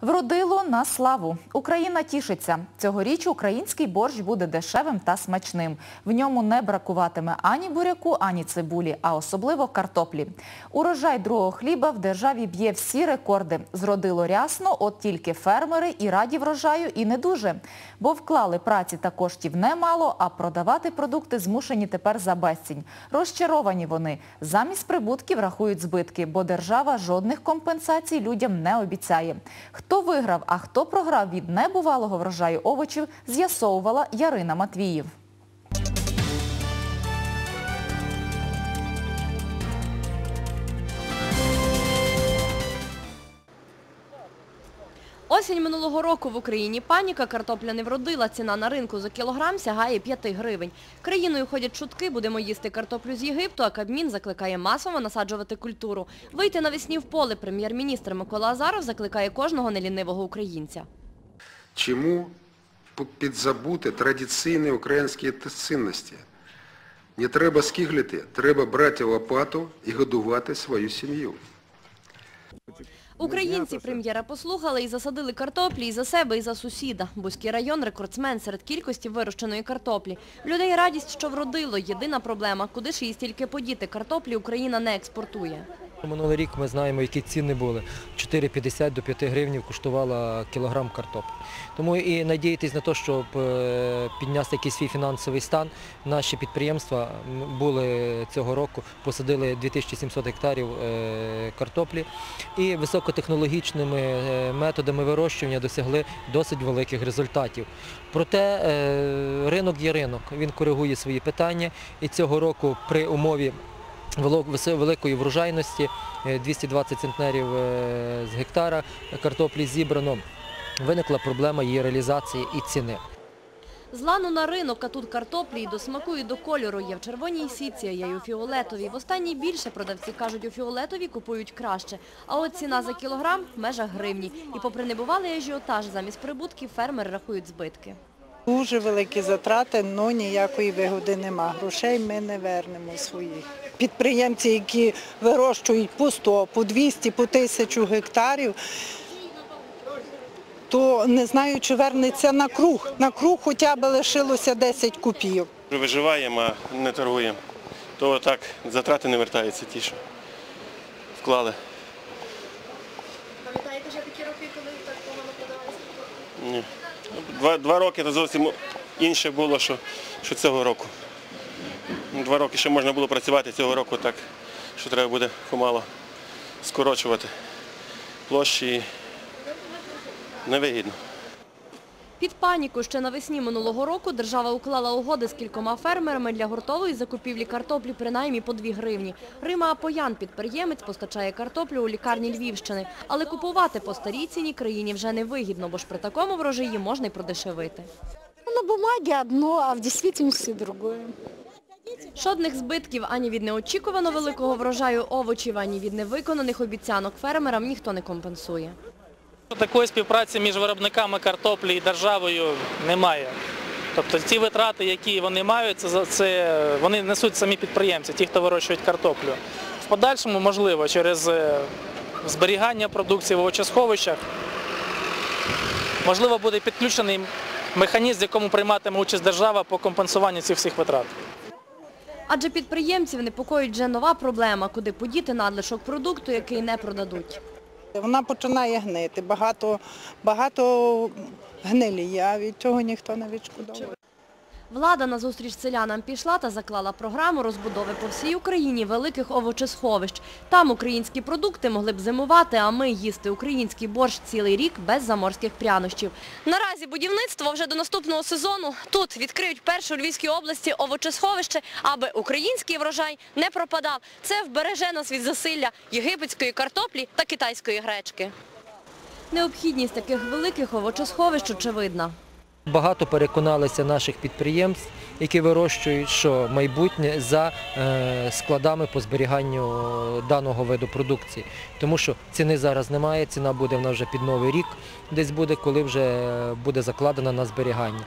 Вродило на славу. Україна тішиться. Цьогоріч український борщ буде дешевим та смачним. В ньому не бракуватиме ані буряку, ані цибулі, а особливо картоплі. Урожай другого хліба в державі б'є всі рекорди. Зродило рясно, от тільки фермери і раді врожаю, і не дуже. Бо вклали праці та коштів немало, а продавати продукти змушені тепер за безцінь. Розчаровані вони. Замість прибутків рахують збитки, бо держава жодних компенсацій людям не обіцяє. Хто виграв, а хто програв від небувалого врожаю овочів, з'ясовувала Ярина Матвіїв. Осінь минулого року в Україні паніка, картопля не вродила, ціна на ринку за кілограм сягає 5 гривень. Країною ходять чутки, будемо їсти картоплю з Єгипту, а Кабмін закликає масово насаджувати культуру. Вийти навесні в поле прем'єр-міністр Микола Азаров закликає кожного нелінивого українця. Чому підзабути традиційні українські цінності? Не треба скиглити, треба брати лопату і годувати свою сім'ю. Українці прем'єра послухали і засадили картоплі і за себе, і за сусіда. Бузький район – рекордсмен серед кількості вирощеної картоплі. Людей радість, що вродило. Єдина проблема – куди ж її стільки подіти? Картоплі Україна не експортує. Минулий рік ми знаємо, які ціни були. 4,50 до 5 гривень коштувала кілограм картоплі. Тому і надіятись на те, щоб е, підняти якийсь свій фінансовий стан, наші підприємства були цього року, посадили 2700 гектарів е, картоплі і високотехнологічними е, методами вирощування досягли досить великих результатів. Проте ринок є ринок, він коригує свої питання і цього року при умові великої врожайності, е, 220 центнерів е, з гектара картоплі зібрано. Виникла проблема її реалізації і ціни. З лану на ринок, а тут картоплі і до смаку, і до кольору. Є в червоній сітці, а є й у фіолетовій. В останній більше продавці кажуть, у фіолетовій купують краще. А от ціна за кілограм в межах гривні. І попри небувалий ажіотаж, замість прибутків фермери рахують збитки. Дуже великі затрати, але ніякої вигоди нема. Грошей ми не вернемо своїх. Підприємці, які вирощують по 100, по 200, по 1000 гектарів, то не знаю, чи вернеться на круг. На круг хоча б лишилося 10 копійок. Виживаємо, а не торгуємо. То так затрати не вертаються ті, що вклали. Вже такі роки, коли так погано продавалися? Ні. Два, два роки то зовсім інше було, що, що цього року. Два роки ще можна було працювати, цього року так, що треба буде помало скорочувати площі. Невигідно. Під паніку ще навесні минулого року держава уклала угоди з кількома фермерами для гуртової закупівлі картоплі принаймні по 2 гривні. Рима Апоян, підприємець, постачає картоплю у лікарні Львівщини. Але купувати по старій ціні країні вже не вигідно, бо ж при такому врожаї можна й продешевити. На бумаге одно, а в действительности другое. Жодних збитків ані від неочікувано великого врожаю овочів, ані від невиконаних обіцянок фермерам ніхто не компенсує. Такої співпраці між виробниками картоплі і державою немає. Тобто ті витрати, які вони мають, це, це вони несуть самі підприємці, ті, хто вирощують картоплю. В подальшому, можливо, через е, зберігання продукції в овочесховищах, можливо, буде підключений механізм, в якому прийматиме участь держава по компенсуванню цих всіх витрат. Адже підприємців непокоїть вже нова проблема, куди подіти надлишок продукту, який не продадуть. Вона починає гнити. Багато, багато гнилі а від цього ніхто не відшкодовує. Влада на зустріч селянам пішла та заклала програму розбудови по всій Україні великих овочесховищ. Там українські продукти могли б зимувати, а ми їсти український борщ цілий рік без заморських прянощів. Наразі будівництво вже до наступного сезону тут відкриють перше у Львівській області овочесховище, аби український врожай не пропадав. Це вбереже нас від засилля єгипетської картоплі та китайської гречки. Необхідність таких великих овочесховищ очевидна. Багато переконалися наших підприємств, які вирощують, що майбутнє за е, складами по зберіганню даного виду продукції. Тому що ціни зараз немає, ціна буде вона вже під новий рік, десь буде, коли вже буде закладена на зберігання.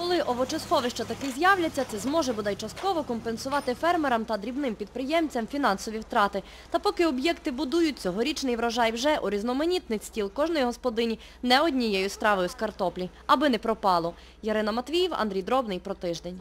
Коли овочесховища таки з'являться, це зможе бодай частково компенсувати фермерам та дрібним підприємцям фінансові втрати. Та поки об'єкти будують, цьогорічний врожай вже урізноманітнить стіл кожної господині не однією стравою з картоплі, аби не пропало. Ярина Матвіїв, Андрій Дробний про тиждень.